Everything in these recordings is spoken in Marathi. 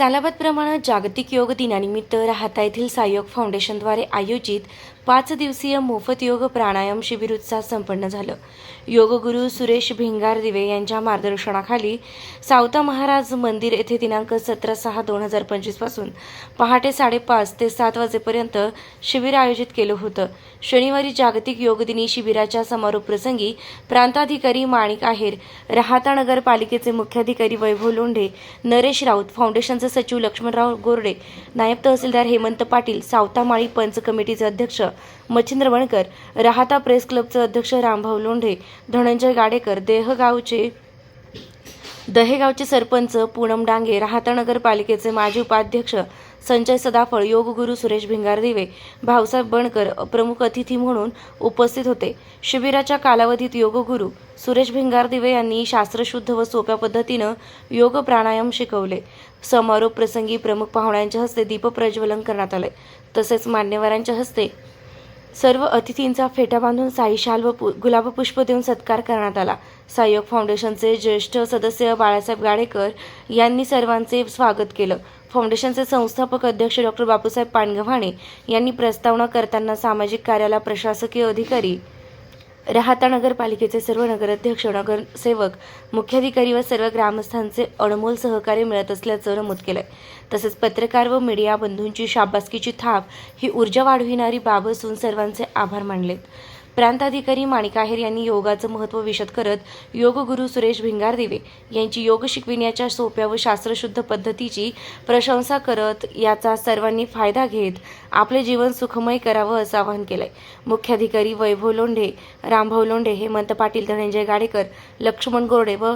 सालाबादप्रमाणे जागतिक योग दिनानिमित्त राहता येथील सायोग फाउंडेशनद्वारे आयोजित पाच दिवसीय मोफत योग प्राणायाम शिबिर उत्साह संपन्न झालं. योगगुरू सुरेश भिंगार दिवे यांच्या मार्गदर्शनाखाली सावता महाराज मंदिर येथे दिनांक सतरा सहा दोन हजार पंचवीसपासून पहाटे साडेपाच ते सात वाजेपर्यंत शिबिर आयोजित केलं होतं. शनिवारी जागतिक योग दिनी शिबिराच्या समारोप प्रसंगी प्रांताधिकारी माणिक आहेर राहाता नगरपालिकेचे मुख्याधिकारी वैभव लोंढे नरेश राऊत फाउंडेशनचे सचिव लक्ष्मणराव गोरडे नायब तहसीलदार हेमंत पाटील सावतामाळी पंच कमिटीचे अध्यक्ष मच्छिंद्र वणकर राहता प्रेस क्लबचे अध्यक्ष रामभाऊ लोंढे धनंजय गाडेकर देहगावचे दहेगावचे सरपंच पूनम डांगे राहता नगरपालिकेचे माजी उपाध्यक्ष संजय सदाफळ योगगुरू सुरेश भिंगारदिवे भाऊसाहेब बणकर प्रमुख अतिथी म्हणून उपस्थित होते. शिबिराच्या कालावधीत योगगुरू सुरेश भिंगारदिवे यांनी शास्त्रशुद्ध व सोप्या पद्धतीनं योग प्राणायाम शिकवले. समारोप प्रसंगी प्रमुख पाहुण्यांच्या हस्ते दीपप्रज्वलन करण्यात आले तसेच मान्यवरांच्या हस्ते सर्व अतिथींचा फेटा बांधून साई शाल व पु- गुलाबपुष्प देऊन सत्कार करण्यात आला. सहयोग फाउंडेशनचे ज्येष्ठ सदस्य बाळासाहेब गाडेकर यांनी सर्वांचे स्वागत केलं. फाउंडेशनचे संस्थापक अध्यक्ष डॉक्टर बापूसाहेब पाणगव्हाणे यांनी प्रस्तावना करताना सामाजिक कार्याला प्रशासकीय अधिकारी राहता नगरपालिकेचे सर्व नगराध्यक्ष नगरसेवक मुख्याधिकारी व सर्व ग्रामस्थांचे अनमोल सहकार्य मिळत असल्याचं नमूद केलंय. तसेच पत्रकार व मीडिया बंधूंची शाबासकीची थाप ही ऊर्जा वाढविणारी बाब असून सर्वांचे आभार मानलेत. प्रांताधिकारी माणिकाहेर यांनी योगाचं महत्त्व विशद करत योगगुरू सुरेश भिंगारदिवे यांची योग शिकविण्याच्या सोप्या व शास्त्रशुद्ध पद्धतीची प्रशंसा करत याचा सर्वांनी फायदा घेत आपले जीवन सुखमय करावं असं आवाहन केलंय. मुख्याधिकारी वैभव लोंढे रामभाऊ लोंढे हेमंत पाटील धनंजय गाडेकर लक्ष्मण गोरडे व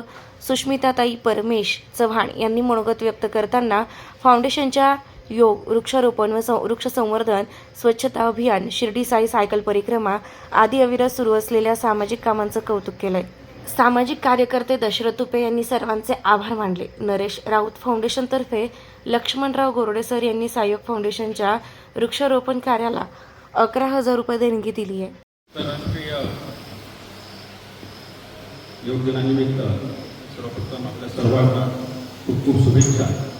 सुष्मिताताई परमेश चव्हाण यांनी मनोगत व्यक्त करताना फाउंडेशनच्या योग वृक्षारोपण व सं- वृक्ष संवर्धन स्वच्छता अभियान शिर्डी साई सायकल परिक्रमा आदी अविरत सुरू असलेल्या सामाजिक कामांचं कौतुक केलंय. सामाजिक कार्यकर्ते दशरथ तुपे यांनी सर्वांचे आभार मानले. नरेश राऊत फाउंडेशनतर्फे लक्ष्मणराव गोरडे सर यांनी सायोग फाउंडेशनच्या वृक्षारोपण कार्याला अकरा हजार रुपये देणगी दिली आहे. आंतरराष्ट्रीय योग दिनानिमित्त सर्वप्रथम आपल्या सर्वांना खूप खूप शुभेच्छा.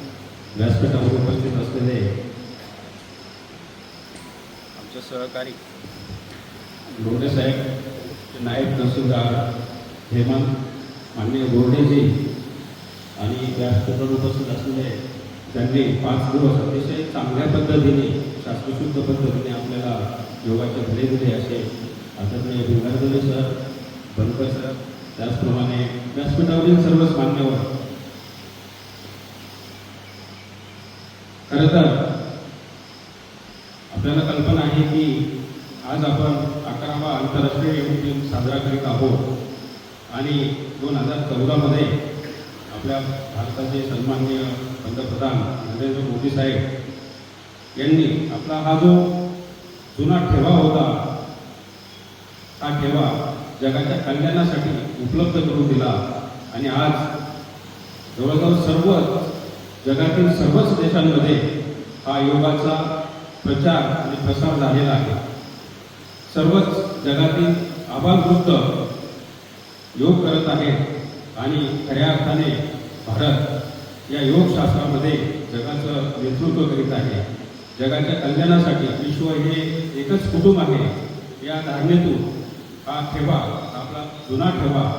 व्यासपीठावर उपस्थित असलेले आमचे सहकारी लोंढे साहेब नायब तहसीलदार हेमंत माननीय गोरडेजी आणि व्यासपीठावर उपस्थित असलेले त्यांनी पाच दिवस अतिशय चांगल्या पद्धतीने शास्त्रशुद्ध पद्धतीने आपल्याला योगाचे धडे दिले असे आदरणीय भिंगारदले सर बनकर सर त्याचप्रमाणे व्यासपीठावरील सर्वच मान्यवर खरं तर आपल्याला कल्पना आहे की आज आपण अकरावा आंतरराष्ट्रीय योग दिन साजरा करीत आहोत. आणि दोन हजार चौदामध्ये आपल्या भारताचे सन्माननीय पंतप्रधान नरेंद्र मोदी साहेब यांनी आपला हा जो जुना ठेवा होता हा ठेवा जगाच्या कल्याणासाठी उपलब्ध करून दिला. आणि आज जवळजवळ सर्व जगातील सर्वच देशांमध्ये हा योगाचा प्रचार आणि प्रसार झालेला आहे. सर्वच जगातील आबालवृद्ध योग करत आहेत आणि खऱ्या अर्थाने भारत या योगशास्त्रामध्ये जगाचं नेतृत्व करीत आहे. जगाच्या कल्याणासाठी विश्व हे एकच कुटुंब आहे. या धारणेतून हा ठेवा आपला जुना ठेवा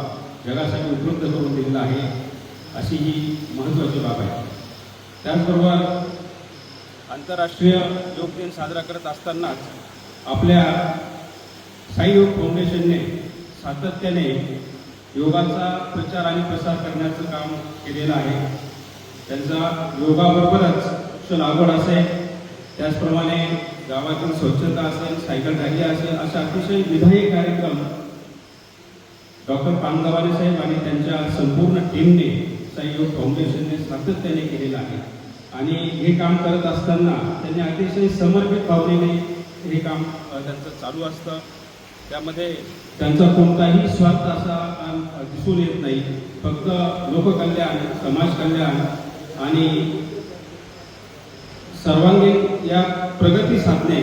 जगासाठी उपलब्ध करून दिलेला आहे अशी ही महत्त्वाची बाब आहे. त्याचबरोबर आंतरराष्ट्रीय योग दिन साजरा करत असतानाच आपल्या साई योग फाउंडेशनने सातत्याने योगाचा प्रचार आणि प्रसार करण्याचं काम केलेलं आहे. त्यांचा योगाबरोबरच वृक्ष लागवड असेल त्याचप्रमाणे गावातील स्वच्छता असेल सायकल रॅली असेल अशा अतिशय विधायी कार्यक्रम डॉक्टर पानगवाने साहेब आणि त्यांच्या संपूर्ण टीमने साई फाउंडेशनने सातत्याने केलेलं आहे. आणि हे काम करत असताना त्यांनी अतिशय समर्पित भावनेने हे काम त्यांचं चालू असतं. त्यामध्ये त्यांचा कोणताही स्वार्थ असा दिसून येत नाही. फक्त लोककल्याण समाज कल्याण आणि सर्वांगीण या प्रगती साधणे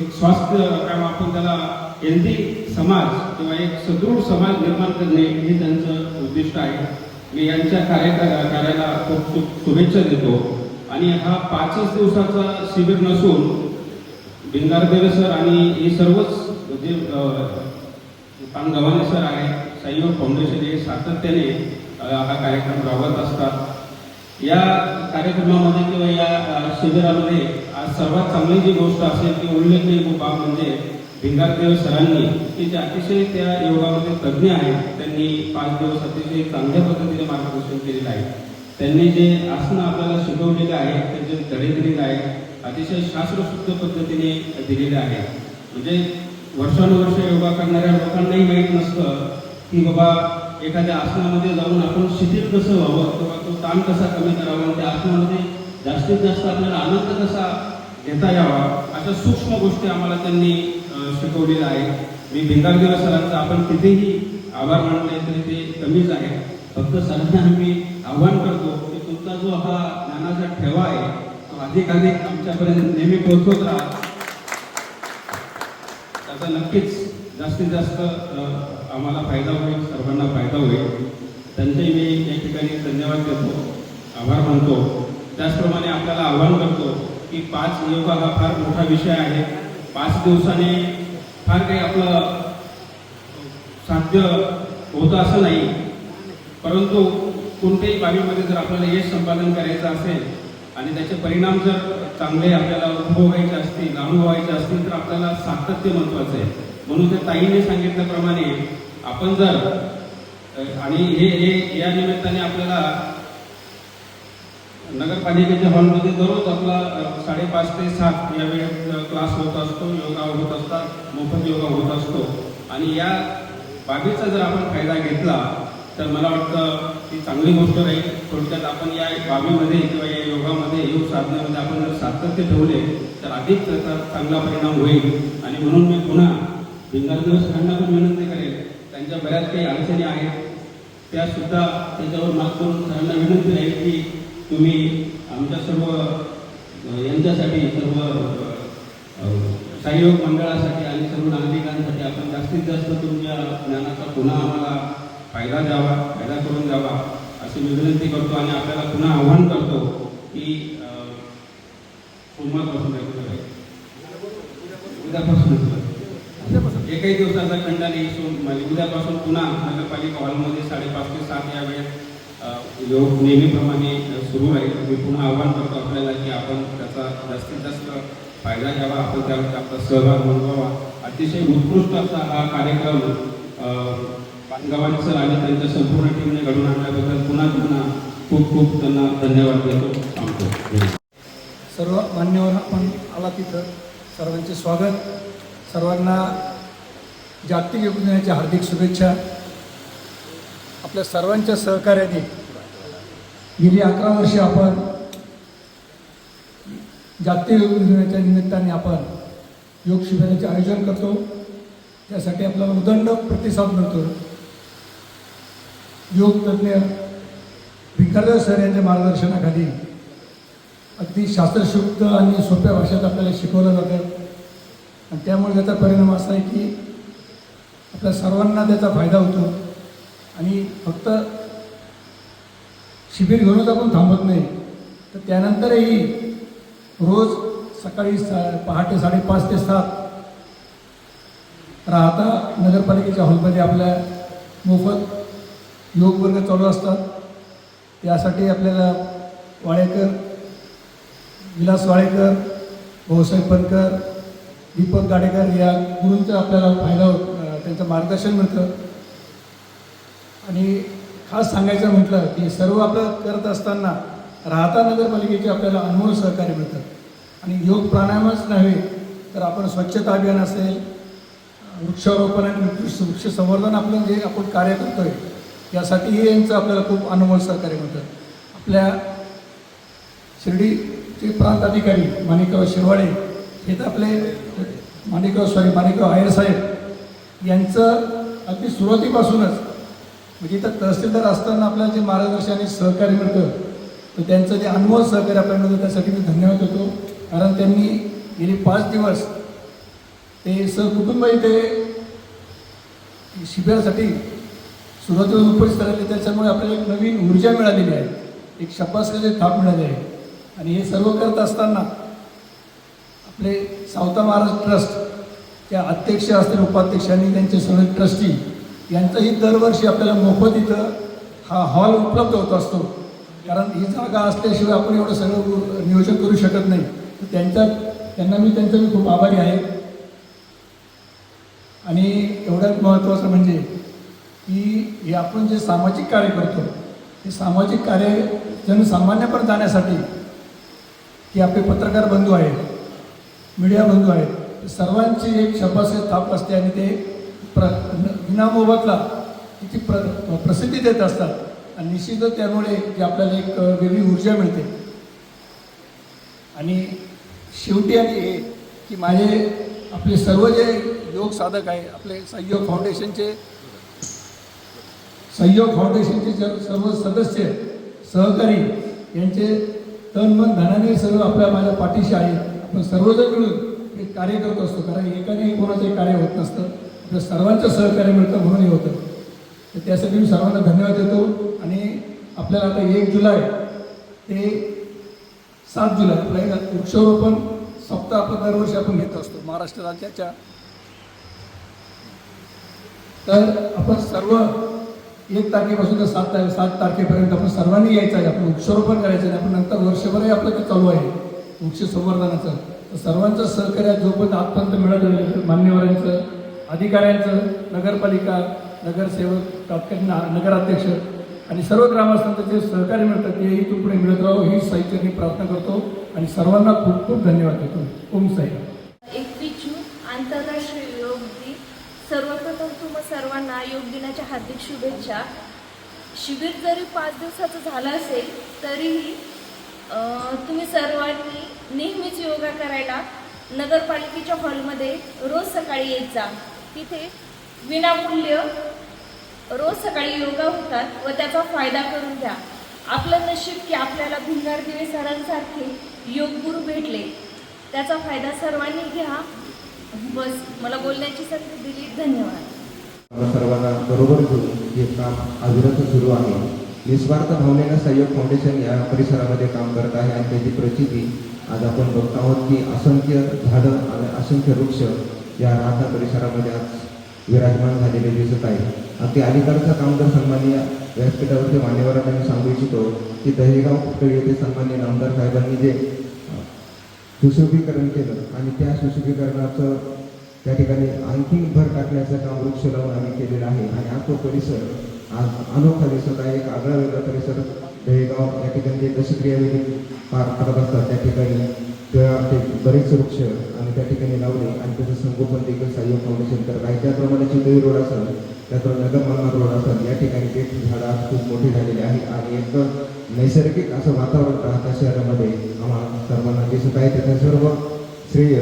एक स्वास्थ्य काम आपण त्याला हेल्दी समाज किंवा एक सदृढ समाज निर्माण करणे हे त्यांचं उद्दिष्ट आहे. मी यांच्या कार्य कार्याला खूप खूप शुभेच्छा देतो. आणि हा पाचच दिवसाचा शिबिर नसून भिंगारदेवे सर आणि हे सर्वच जे पानगव्हाणे सर आहे सहयोग फाउंडेशन हे सातत्याने हा कार्यक्रम राबवत असतात. या कार्यक्रमामध्ये किंवा या शिबिरामध्ये आज सर्वात चांगली जी गोष्ट असेल ती उल्लेखनीय बाब म्हणजे भिंगारदेव सरांनी की जे अतिशय त्या योगामध्ये तज्ज्ञ आहेत त्यांनी पाच दिवस अतिशय चांगल्या पद्धतीने मार्गदर्शन केलेलं आहे. त्यांनी जे आसनं आपल्याला शिकवलेले आहे त्यांचे धडे दिलेले आहे अतिशय शास्त्रशुद्ध पद्धतीने दिलेले आहे. म्हणजे वर्षानुवर्ष योगा करणाऱ्या लोकांनाही माहीत नसतं की बाबा एखाद्या आसनामध्ये जाऊन आपण शिथिल कसं व्हावं किंवा तो ताण कसा कमी करावा आणि त्या आसनामध्ये जास्तीत जास्त आपल्याला आनंद कसा घेता यावा अशा सूक्ष्म गोष्टी आम्हाला त्यांनी शिकवलेलं आहे. मी भिंगारदेव सरांचं आपण कितीही आभार मानले तरी ते कमीच आहे. फक्त सरांना आम्ही आव्हान करतो की तुमचा जो हा ज्ञानाचा ठेवा आहे तो अधिकाधिक आमच्यापर्यंत नेहमी पोहोचवत राहा. त्याचा नक्कीच जास्तीत जास्त आम्हाला फायदा होईल सर्वांना फायदा होईल. त्यांचेही मी या ठिकाणी धन्यवाद देतो आभार मानतो. त्याचप्रमाणे आपल्याला आव्हान करतो की पाच योगा हा फार मोठा विषय आहे. पाच दिवसाने फार काही आपलं साध्य होतं असं नाही. परंतु कोणत्याही बाबीमध्ये जर आपल्याला यश संपादन करायचं असेल आणि त्याचे परिणाम जर चांगले आपल्याला अनुभवायचे असतील अनुभवायचे असतील तर आपल्याला सातत्य महत्त्वाचं आहे. म्हणून त्या ताईने सांगितल्याप्रमाणे आपण जर आणि हे हे या निमित्ताने आपल्याला नगरपालिकेच्या हॉलमध्ये दररोज आपला साडेपाच ते सात या वेळेत क्लास होत असतो योगा होत असतात मोफत योगा होत असतो. आणि या बाबीचा जर आपण फायदा घेतला तर मला वाटतं ती चांगली गोष्ट राहील. थोडक्यात आपण या बाबीमध्ये किंवा या योगामध्ये योग साधनेमध्ये आपण जर सातत्य ठेवले तर अधिक त्याचा चांगला परिणाम होईल. आणि म्हणून मी पुन्हा भिंगारदेव सरांना पण विनंती करेल त्यांच्या बऱ्याच काही अडचणी आहेत. त्यासुद्धा त्याच्यावर मात करून सरांना विनंती राहील की तुम्ही आमच्या सर्व यांच्यासाठी सर्व सहयोग मंडळासाठी आणि सर्व नागरिकांसाठी आपण जास्तीत जास्त तुमच्या ज्ञानाचा पुन्हा आम्हाला फायदा द्यावा फायदा करून द्यावा अशी विनंती करतो आणि आपल्याला पुन्हा आव्हान करतो की सोमवारपासून उद्यापासून एकही दिवसाचा खंड नाही सोम म्हणजे उद्यापासून पुन्हा नगरपालिका हॉलमध्ये साडेपाच ते सात या वेळेत योग नेहमीप्रमाणे सुरू राहील मी पुन्हा आव्हान करतो आपल्याला की आपण त्याचा जास्तीत जास्त फायदा घ्यावा आपण त्यामध्ये आपला सहभाग नोंदवावा. अतिशय उत्कृष्ट असा हा कार्यक्रम पानगावान सर आणि त्यांच्या संपूर्ण टीमने घडून आणल्याबद्दल पुन्हा पुन्हा खूप खूप त्यांना धन्यवाद देतो. सांगतो सर्व मान्यवर आपण आला तिथं सर्वांचे स्वागत. सर्वांना जागतिक योग दिनाच्या हार्दिक शुभेच्छा. आपल्या सर्वांच्या सहकार्याने गेली अकरा वर्षे आपण जागतिक योग दिनाच्या निमित्ताने आपण योग शिबिराचे आयोजन करतो. त्यासाठी आपल्याला उदंड प्रतिसाद मिळतो. योगतज्ञ तज्ज्ञ सर यांच्या मार्गदर्शनाखाली अगदी शास्त्रशुद्ध आणि सोप्या भाषेत आपल्याला शिकवलं जातं. आणि त्यामुळे त्याचा परिणाम असा आहे की आपल्या सर्वांना त्याचा फायदा होतो. आणि फक्त शिबिर घेऊनच आपण थांबत नाही. तर त्यानंतरही रोज सकाळी सा पहाटे साडेपाच ते सात राहता नगरपालिकेच्या हॉलमध्ये आपल्या मोफत योग वर्ग चालू असतात. यासाठी आपल्याला वाळेकर विलास वाळेकर भाऊसाहेब बनकर दीपक गाडेकर या गुरूंचा आपल्याला फायदा त्यांचं मार्गदर्शन मिळतं. आणि खास सांगायचं म्हटलं की सर्व आपलं करत असताना राहता नगरपालिकेचे आपल्याला अनमोल सहकार्य मिळतं आणि योग प्राणायामच नव्हे तर आपण स्वच्छता अभियान असेल वृक्षारोपण आणि वृक्ष वृक्ष संवर्धन आपलं जे आपण कार्य करतोय यासाठीही यांचं आपल्याला खूप अनमोल सहकार्य मिळतं. आपल्या शिर्डीचे प्रांत अधिकारी माणिकराव शिरवाडे हे तर आपले माणिकराव सॉरी माणिकराव आयर साहेब यांचं अगदी सुरुवातीपासूनच म्हणजे इथं तहसीलदार असताना आपल्याला जे मार्गदर्शन आणि सहकार्य मिळतं तर त्यांचं जे अनुभव सहकार्य आपल्याला मिळतं त्यासाठी मी धन्यवाद देतो. कारण त्यांनी गेली पाच दिवस ते सहकुटुंब इथे शिबिरासाठी सुरुवातीला उपस्थित राहिले. त्याच्यामुळे आपल्याला एक नवीन ऊर्जा मिळालेली आहे. एक शपासलेले थाप मिळाले आहे. आणि हे सर्व करत असताना आपले सावता महाराज ट्रस्ट या अध्यक्ष असतील उपाध्यक्ष आणि त्यांचे सर्व ट्रस्टी यांचंही दरवर्षी आपल्याला मोफत इथं हा हॉल उपलब्ध होत असतो. कारण ही जागा असल्याशिवाय आपण एवढं सगळं नियोजन करू शकत नाही. तर त्यांच्या त्यांना मी त्यांचा मी खूप आभारी आहे. आणि एवढ्यात महत्त्वाचं म्हणजे की हे आपण जे सामाजिक कार्य करतो हे सामाजिक कार्य जनसामान्यपर्यंत जाण्यासाठी की आपले पत्रकार बंधू आहेत मीडिया बंधू आहेत सर्वांची एक शब्दाचे थाप असते आणि ते प्र न- विनामोबतला तिची प्र प्रसिद्धी देत असतात. आणि निश्चितच त्यामुळे की आपल्याला एक वेगळी ऊर्जा मिळते. आणि शेवटी आणि हे की माझे आपले सर्व जे योग साधक आहे आपले सहयोग फाउंडेशनचे सहयोग फाउंडेशनचे सर्व सदस्य सहकारी यांचे तन मन धनाने सर्व आपल्या माझ्या पाठीशी आहे आपण सर्वजण मिळून हे कार्य करत असतो. कारण एकाने कोणाचं कार्य होत नसतं. तर सर्वांचं सहकार्य मिळतं म्हणून हे होतं. तर त्यासाठी मी सर्वांना धन्यवाद देतो आणि आपल्याला आता एक जुलै ते सात जुलै आपल्या वृक्षारोपण सप्ताह आपण दरवर्षी आपण घेत असतो महाराष्ट्र राज्याच्या. तर आपण सर्व एक तारखेपासून तर सात तारखे सात तारखेपर्यंत आपण सर्वांनी यायचं आहे आपण वृक्षारोपण करायचं आहे आपण नंतर वर्षभरही आपलं ते चालू आहे वृक्ष संवर्धनाचं तर सर्वांचं सहकार्य जोपर्यंत आजपर्यंत मिळत मान्यवरांचं अधिकाऱ्यांचं नगरपालिका नगरसेवक तात्कालीन ना- नगराध्यक्ष आणि सर्व ग्रामस्थांचं जे सहकार्य मिळतं तेही इथून पुढे मिळत राहो ही साहित्याने प्रार्थना करतो आणि सर्वांना खूप खूप धन्यवाद देतो. ओम साई. एकवीस जून आंतरराष्ट्रीय योग दिन. सर्वप्रथम तुम्हा सर्वांना योग दिनाच्या हार्दिक शुभेच्छा. शिबिर जरी पाच दिवसाचं झालं असेल तरीही तुम्ही सर्वांनी नेहमीच योगा करायला नगरपालिकेच्या हॉलमध्ये रोज सकाळी येत जा तिथे विनामूल्य रोज सकाळी योगा होतात व त्याचा फायदा करून घ्या आपलं नशीब की आपल्याला भिंगार दिवे सरांसारखे योगगुरू भेटले. त्याचा फायदा सर्वांनी घ्या. बस मला बोलण्याची संधी दिली. धन्यवाद. सर्वांना बरोबर घेऊन हे काम अविरत सुरू आहे. निस्वार्थ भावनेनं सहयोग फाउंडेशन या परिसरामध्ये काम करत आहे आणि त्याची प्रचिती आज आपण बघत आहोत की असंख्य झाडं आणि असंख्य वृक्ष या राहता परिसरामध्ये आज विराजमान झालेले दिसत आहे. अगदी अलीकडचा कामदार सन्माननीय व्यासपीठावरती मान्यवरांना मी सांगू इच्छितो की दहेगाव कुठे येथे सन्माननीय नामदार साहेबांनी जे सुशोभीकरण केलं आणि त्या सुशोभीकरणाचं त्या ठिकाणी आणखी भर टाकण्याचं काम वृक्ष लावून आम्ही केलेलं आहे आणि हा तो परिसर आज अनोखा दिसत आहे. एक आगळा वेगळा परिसर दहेगाव या ठिकाणी जे दशक्रियाविधी पार पडत असतात त्या ठिकाणी. त्या ते बरेच वृक्ष आणि त्या ठिकाणी लावले आणि त्याचं संगोपन देखील सहयोग फाउंडेशन करत आहे. त्याप्रमाणे चितळी रोड असेल त्याप्रमाणे नगर मनमाड रोड असेल या ठिकाणी ते झाडं खूप मोठी झालेली आहे आणि एक नैसर्गिक असं वातावरण राहता शहरामध्ये. आम्हाला सर्वांना दिसत आहे. त्याचं सर्व श्रेय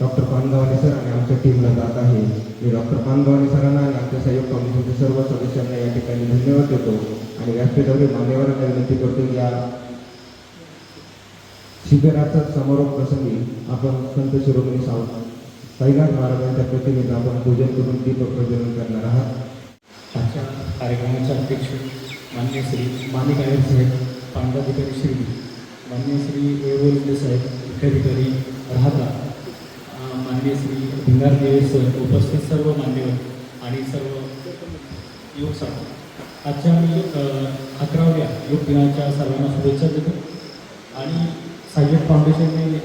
डॉक्टर पानगावणे सर आणि आमच्या टीमला जात आहे. मी डॉक्टर पानगावणे सरांना आणि आमच्या सहयोग फाउंडेशनच्या सर्व सदस्यांना या ठिकाणी धन्यवाद देतो. आणि व्यासपीठावरील मान्यवरांना विनंती करतो की या शिबिराचा समारोप प्रसंगी आपण संत शिरोमणी सावंत साईनाथ महाराजांच्या प्रतिमेचं आपण पूजन करून दीप प्रज्वलन करणार आहात. आजच्या कार्यक्रमाचे अध्यक्ष मान्य श्री मानिक आयर साहेब पांडाधिकारी श्री मान्य श्री वैभवलिंग साहेब मुख्याधिकारी राहता. मान्य श्री भिंगार देवे सर उपस्थित सर्व मान्यवर आणि सर्व योग साधक आजच्या मी अकराव्या योग दिनाच्या सर्वांना शुभेच्छा देतो. आणि साय्यद फाउंडेशनने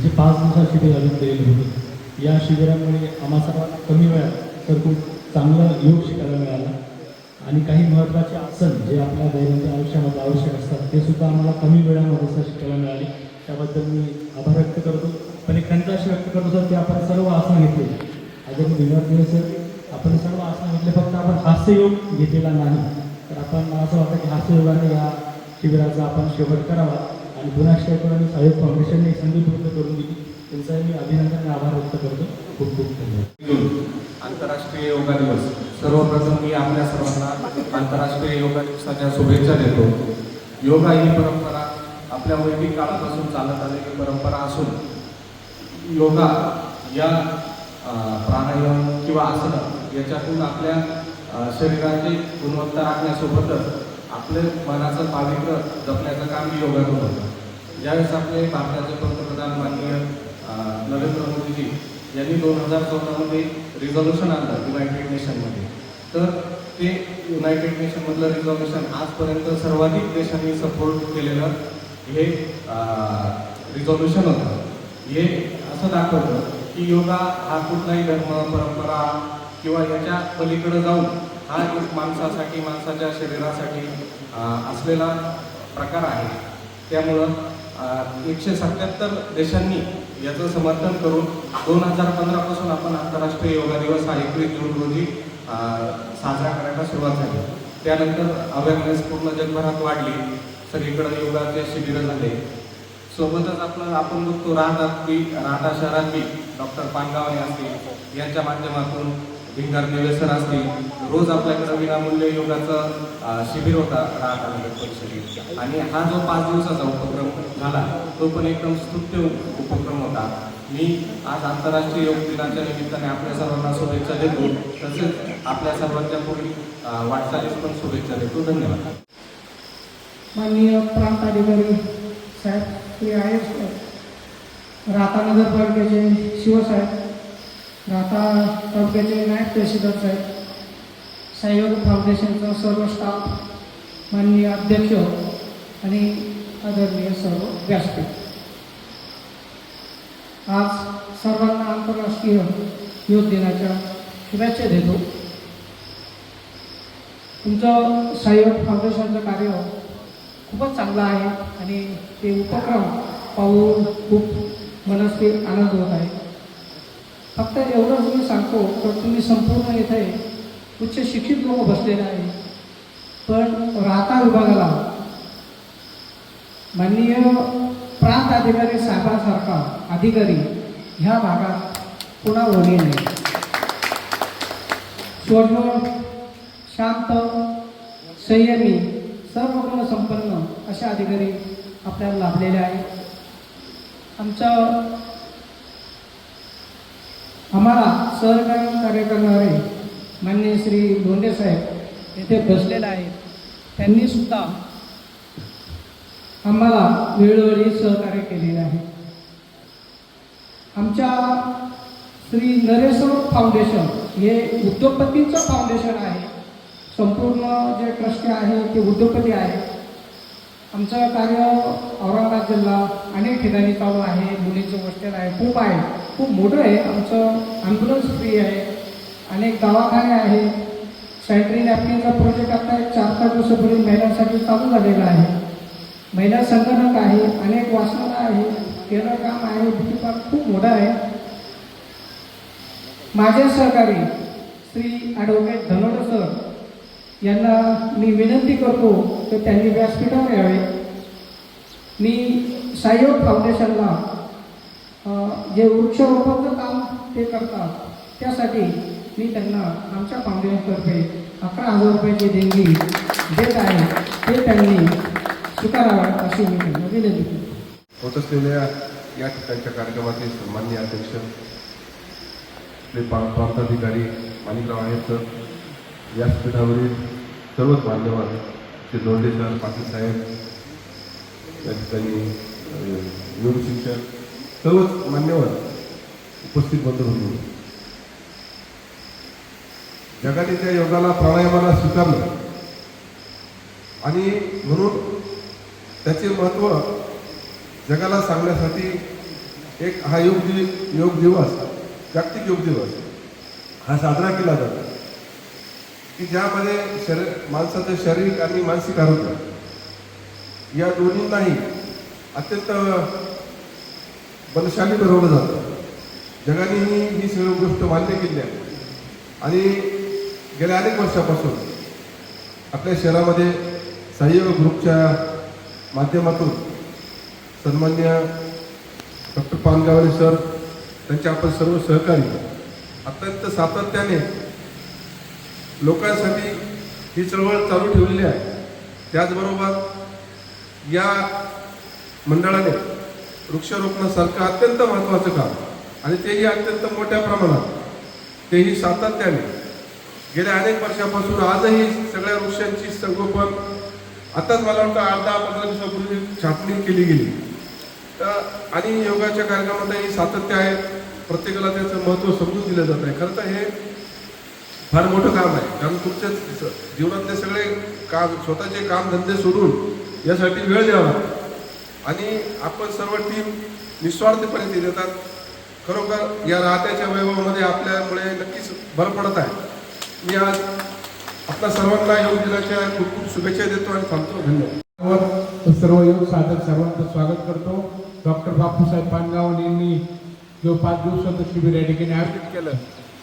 जे पाच दिवसात शिबिर आयोजित केलेलं होती. या शिबिरामुळे आम्हा सर्वांना कमी वेळात तर खूप चांगला योग शिकायला मिळाला. आणि काही महत्त्वाचे आसन जे आपल्या दैनंदिन आयुष्यामध्ये आवश्यक असतात ते सुद्धा आम्हाला कमी वेळामध्ये सर शिकायला मिळाले. त्याबद्दल मी आभार व्यक्त करतो. पण एक खंत अशी व्यक्त करतो सर की आपण सर्व आसन घेतले अजून मी दिले सर आपण सर्व आसन घेतले फक्त आपण हास्ययोग घेतलेला नाही. तर आपण मला असं वाटतं की हास्ययोगाने या शिबिराचा आपण शेवट करावा. आणि पुन्हा साहेब फाउंडेशनने एक संधी करून दिली. त्यांचाही मी अभिनंदन आणि आभार व्यक्त करतो. खूप खूप धन्यवाद. आंतरराष्ट्रीय योगा दिवस. सर्वप्रथम मी आपल्या सर्वांना आंतरराष्ट्रीय योगा दिवसाच्या शुभेच्छा देतो. योगा ही परंपरा आपल्या वैदिक काळापासून चालत आलेली परंपरा असून योगा या प्राणायाम किंवा आसनं याच्यातून आपल्या शरीराची गुणवत्ता राखण्यासोबतच आपले मनाचं पावित्र्य जपण्याचं काम योगातून होतं. ज्यावेळेस आपले भारताचे पंतप्रधान माननीय नरेंद्र मोदीजी यांनी दोन हजार चौदामध्ये रिझॉल्युशन आणलं युनायटेड नेशनमध्ये तर ते युनायटेड नेशनमधलं रिझॉल्युशन आजपर्यंत सर्वाधिक देशांनी सपोर्ट केलेलं हे रिझॉल्युशन होतं. हे असं दाखवतं की योगा हा कुठलाही धर्म परंपरा किंवा याच्या पलीकडे जाऊन हा एक माणसासाठी माणसाच्या शरीरासाठी असलेला प्रकार आहे. त्यामुळं एकशे सत्याहत्तर देशांनी याचं समर्थन करून दोन हजार पंधरापासून आपण आंतरराष्ट्रीय योगा दिवस हा एकवीस जून रोजी साजरा करायला सुरुवात झाली. त्यानंतर अवेअरनेस पूर्ण जगभरात वाढली. सगळीकडे योगाचे शिबिरं झाले. सोबतच आपलं आपण बघतो राहतात बी राहता शहरात बी डॉक्टर पानगावणे असतील यांच्या माध्यमातून भिंगार देवेसर असतील रोज आपल्याकडे विनामूल्य योगाचं शिबिर होता राहता परिषदेत. आणि हा जो पाच दिवसाचा उपक्रम झाला तो पण एकदम स्तुत्य उपक्रम होता. मी आज आंतरराष्ट्रीय योग दिनाच्या निमित्ताने आपल्या सर्वांना शुभेच्छा देतो. तसेच आपल्या सर्वांच्या पुढील वाटचालीस पण शुभेच्छा देतो. धन्यवाद. माननीय प्रांत अधिकारी साहेब श्री आय राहता नगरपालिकेचे शिवसाहेब. आता तालुक्याचे नायब प्रेसिडेंट साहेब सहयोग फाउंडेशनचा सर्व स्टाफ माननीय अध्यक्ष आणि आदरणीय सर्व व्यासपीठ. आज सर्वांना आंतरराष्ट्रीय योग दिनाच्या शुभेच्छा देतो. तुमचं सहयोग फाउंडेशनचं कार्य खूपच चांगलं आहे आणि ते उपक्रम पाहून खूप मनस्वी आनंद होत आहे. फक्त एवढंच मी सांगतो तर तुम्ही संपूर्ण इथे उच्च शिक्षित लोक बसलेले आहे पण राहता विभागाला माननीय प्रांत अधिकारी साहेबांसारखा अधिकारी ह्या भागात पुन्हा होणे नाही. स्वर्ण शांत संयमी सर्व गुण संपन्न अशा अधिकारी आपल्याला लाभलेले आहेत. आमचं आम्हाला सहकार्य कार्य करणारे मान्य श्री धोंडे साहेब येथे बसलेले आहेत. त्यांनी सुद्धा आम्हाला वेळोवेळी सहकार्य केलेले आहे. आमच्या श्री नरेश्वर फाउंडेशन हे उद्योगपतींचं फाउंडेशन आहे. संपूर्ण जे ट्रस्टी आहे ते उद्योगपती आहे आमचं कार्य औरंगाबाद जिल्हा अनेक ठिकाणी चालू आहे मुलींचं हॉस्टेल आहे खूप आहे. खूप मोठं आहे. आमचं ॲम्ब्युलन्स फ्री आहे. अनेक दवाखाने आहे. सॅनिटरी नॅपकिनचा प्रोजेक्ट आता एक चार पाच दिवसापूर्वी महिलांसाठी चालू झालेला आहे. महिला संगणक आहे. अनेक वाचनालय आहे. केलं काम आहे. ब्युटी पार्क खूप मोठं आहे. माझे सहकारी श्री ॲडव्होकेट धनोड सर यांना मी विनंती करतो की त्यांनी व्यासपीठावर यावे मी सहयोग फाउंडेशनला जे वृक्षरोपणचं काम ते करतात त्यासाठी मी त्यांना आमच्या फाउंडेशनतर्फे अकरा हजार रुपयाची देणगी देत आहे ते त्यांनी स्वीकारावं अशी मी त्यांना विनंती करतो. होत असलेल्या या ठिकाणच्या कार्यक्रमाचे सन्माननीय अध्यक्ष आपले प्रांताधिकारी माणिकराव आहेत व्यासपीठावरील सर्वच मान्यवर श्री लोंढे सर पाटील साहेब त्या ठिकाणी योग शिक्षक सर्वच मान्यवर उपस्थित बंधू होतो जगाने त्या योगाला प्राणायामाला स्वीकारलं. आणि म्हणून त्याचे महत्त्व जगाला सांगण्यासाठी एक हा योग दि योग दिवस जागतिक योग दिवस हा साजरा केला जातो. की ज्यामध्ये शरीर माणसाचं शारीरिक आणि मानसिक आरोग्य. या दोन्हींनाही अत्यंत बलशाली बनवलं जातं. जगानेही ही सर्व गोष्ट मान्य केली आहे. आणि गेल्या अनेक वर्षापासून आपल्या शहरामध्ये सहयोग ग्रुपच्या माध्यमातून सन्मान्य डॉक्टर पानगावले सर त्यांचे आपण सर्व सहकारी अत्यंत सातत्याने लोकांसाठी ही चळवळ चालू ठेवलेली आहे. त्याचबरोबर या मंडळाने वृक्षारोपणासारखं अत्यंत महत्त्वाचं काम आणि तेही अत्यंत मोठ्या प्रमाणात. तेही सातत्याने. गेल्या अनेक वर्षापासून आजही सगळ्या वृक्षांची संगोपन आताच मला वाटतं आठ दहा पंधरा दिवसापूर्वी छाटणी केली गेली. तर आणि योगाच्या कार्यक्रमातही सातत्य आहे. प्रत्येकाला त्याचं महत्त्व समजून दिलं जात आहे. खरं तर हे फार मोठं काम आहे. कारण तुमच्या जीवनातले सगळे काम स्वतःचे कामधंदे सोडून यासाठी वेळ द्यावा. आणि आपण सर्व टीम निस्वार्थीपणे ते देतात. खरोखर या राहत्याच्या वैभवामध्ये आपल्यामुळे नक्कीच भर पडत आहे. मी आज आपल्या सर्वांना योग दिनाच्या खूप खूप शुभेच्छा देतो आणि थांबतो. धन्यवाद. सर्व योग साधक सर्वांचं स्वागत करतो. डॉक्टर बापूसाहेब पानगाव यांनी जो पाच दिवसाचं शिबिर या ठिकाणी आयोजित केलं.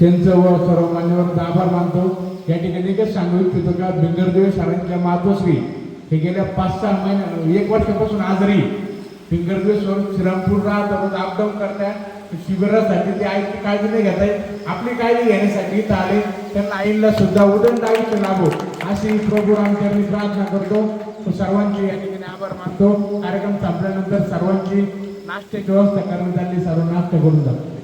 त्यांचं व सर्व आभार मानतो या ठिकाणी एकच सांगू इच्छितो का बिंगरदेव सरांच्या मातोश्री हे गेल्या पाच सहा महिन्या एक वर्षापासून आजारी. बिंगरदेव सर श्रीरामपूर राहतात रोज अपडाऊन करताय. शिबिरासाठी ते आईची काळजी नाही घेत आहेत. आपली काळजी घेण्यासाठी इथं आले. त्यांना आईला सुद्धा उदंड आयुष्य लाभो. अशी प्रभू रामचरणी प्रार्थना करतो. सर्वांची या ठिकाणी आभार मानतो. कार्यक्रम संपल्यानंतर सर्वांची नाश्त्याची व्यवस्था करण्यात आली. सर्व नाश्ता करून जातो.